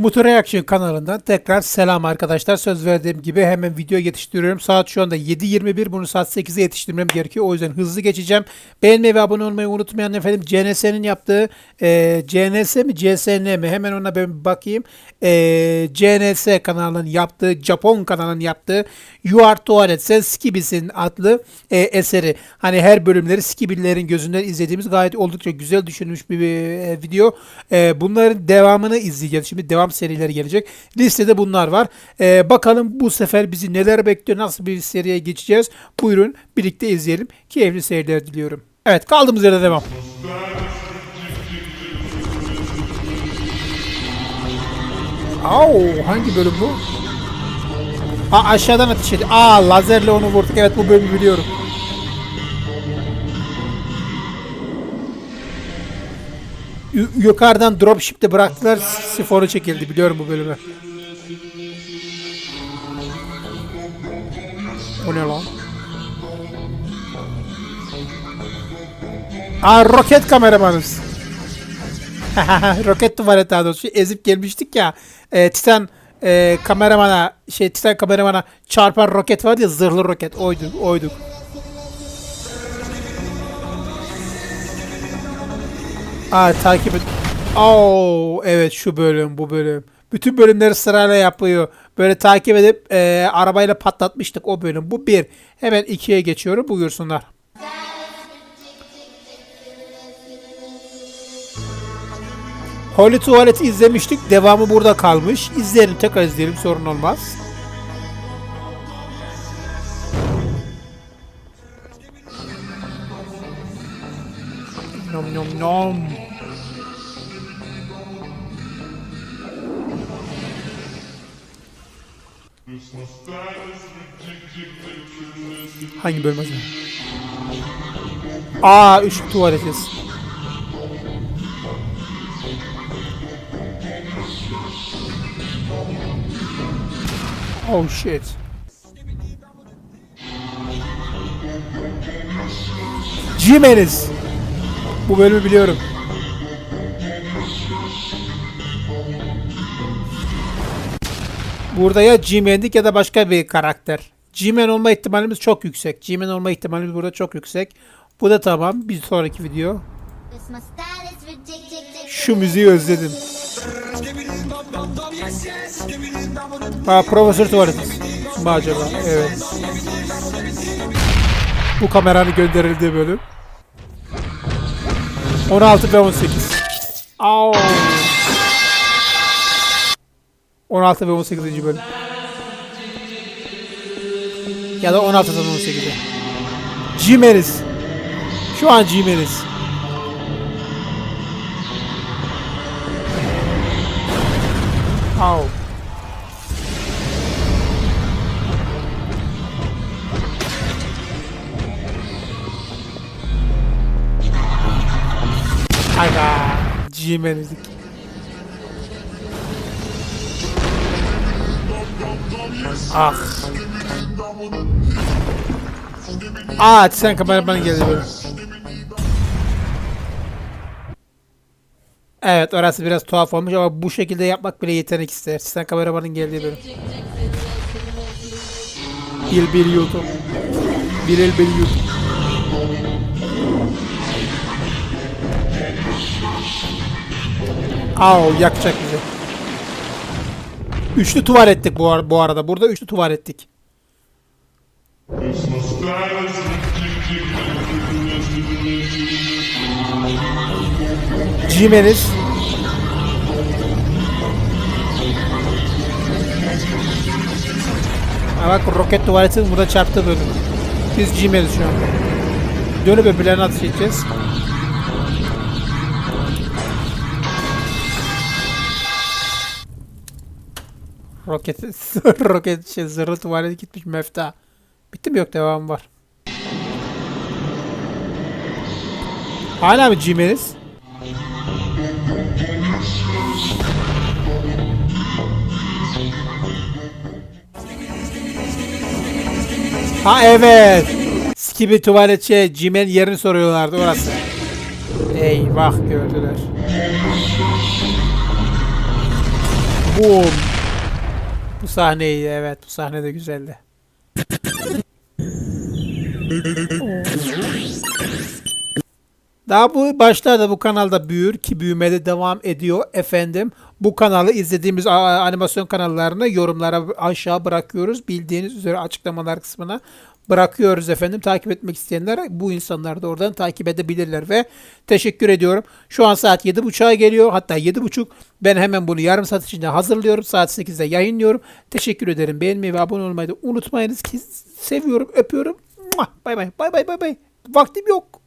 Motor Reaction kanalından tekrar selam arkadaşlar. Söz verdiğim gibi hemen video yetiştiriyorum. Saat şu anda 7.21. Bunu saat 8'e yetiştirmem gerekiyor. O yüzden hızlı geçeceğim. Beğenmeyi ve abone olmayı unutmayın efendim. CNS'nin yaptığı e, CNS mi CSN mi? Hemen ona ben bir bakayım. E, CNS kanalının yaptığı, Japon kanalının yaptığı You Are Tuvalet Sen Skibisin adlı e, eseri. Hani her bölümleri Skibilerin gözünden izlediğimiz gayet oldukça güzel düşünülmüş bir, bir, e, video. E, bunların devamını izleyeceğiz. Şimdi devam serileri gelecek. Listede bunlar var. E, bakalım bu sefer bizi neler bekliyor, nasıl bir seriye geçeceğiz. Buyurun birlikte izleyelim. Keyifli seyirler diliyorum. Evet kaldığımız yerde devam. Au, hangi bölüm bu? Ha aşağıdan ateş ediyor. Aa lazerle onu vurduk. Evet bu bölümü biliyorum. Yukarıdan dropship'te bıraktılar. Sifonu çekildi. Biliyorum bu bölümü. O ne lan? Aa roket kameramanız. roket tuvalet daha doğrusu. Ezip gelmiştik ya. E, Titan e, kameramana şey Titan kameramana çarpan roket var ya zırhlı roket oyduk oyduk. Aa takip et. Oo evet şu bölüm bu bölüm. Bütün bölümleri sırayla yapıyor. Böyle takip edip e, arabayla patlatmıştık o bölüm. Bu bir. Hemen ikiye geçiyorum. Buyursunlar. Holy Tuvalet'i izlemiştik. Devamı burada kalmış. İzleyelim tekrar izleyelim sorun olmaz. Nom nom. Hangi bölüm acaba? Aa, üç tuvaletiz. Oh shit. Jimenez. Bu bölümü biliyorum. Burada ya G-Man'dik ya da başka bir karakter. G-Man olma ihtimalimiz çok yüksek. G-Man olma ihtimalimiz burada çok yüksek. Bu da tamam. Bir sonraki video. Şu müziği özledim. Ha Profesör Tuvaletiz. Mi acaba? Evet. Bu kameranın gönderildiği bölüm. 16 ve 18. Au. 16 ve 18. bölüm. Ya da 16'dan 18'e. Jimenez. Şu an Jimenez. Aga. Jimenez'lik. Ah. Aa sen kameraman geldi böyle. Evet orası biraz tuhaf olmuş ama bu şekilde yapmak bile yetenek ister. Sen kameramanın geldiği bölüm. Bil biliyordum. Bilil biliyordum. Au yakacak bizi. Üçlü tuvalettik bu, ar- bu arada. Burada üçlü tuvalettik. Jimenez. Ha bak roket tuvaletin burada çarptı bölüm. Biz Jimenez şu an. Dönüp öbürlerine atış edeceğiz. Roket, roket şey zırhlı tuvalet gitmiş mefta. Bitti mi yok devam var. Hala mı Jimenez? Ha evet. Skibi tuvalet şey Cimen yerini soruyorlardı orası. Eyvah gördüler. Boom. Bu sahneyi evet bu sahne de güzeldi. Daha bu başlarda bu kanalda büyür ki büyümede devam ediyor efendim. Bu kanalı izlediğimiz animasyon kanallarını yorumlara aşağı bırakıyoruz. Bildiğiniz üzere açıklamalar kısmına bırakıyoruz efendim. Takip etmek isteyenler bu insanları da oradan takip edebilirler ve teşekkür ediyorum. Şu an saat 7.30'a geliyor hatta 7.30. Ben hemen bunu yarım saat içinde hazırlıyorum. Saat 8'de yayınlıyorum. Teşekkür ederim. Beğenmeyi ve abone olmayı da unutmayınız seviyorum, öpüyorum. Bay bay. Bay bay bay bay. Vaktim yok.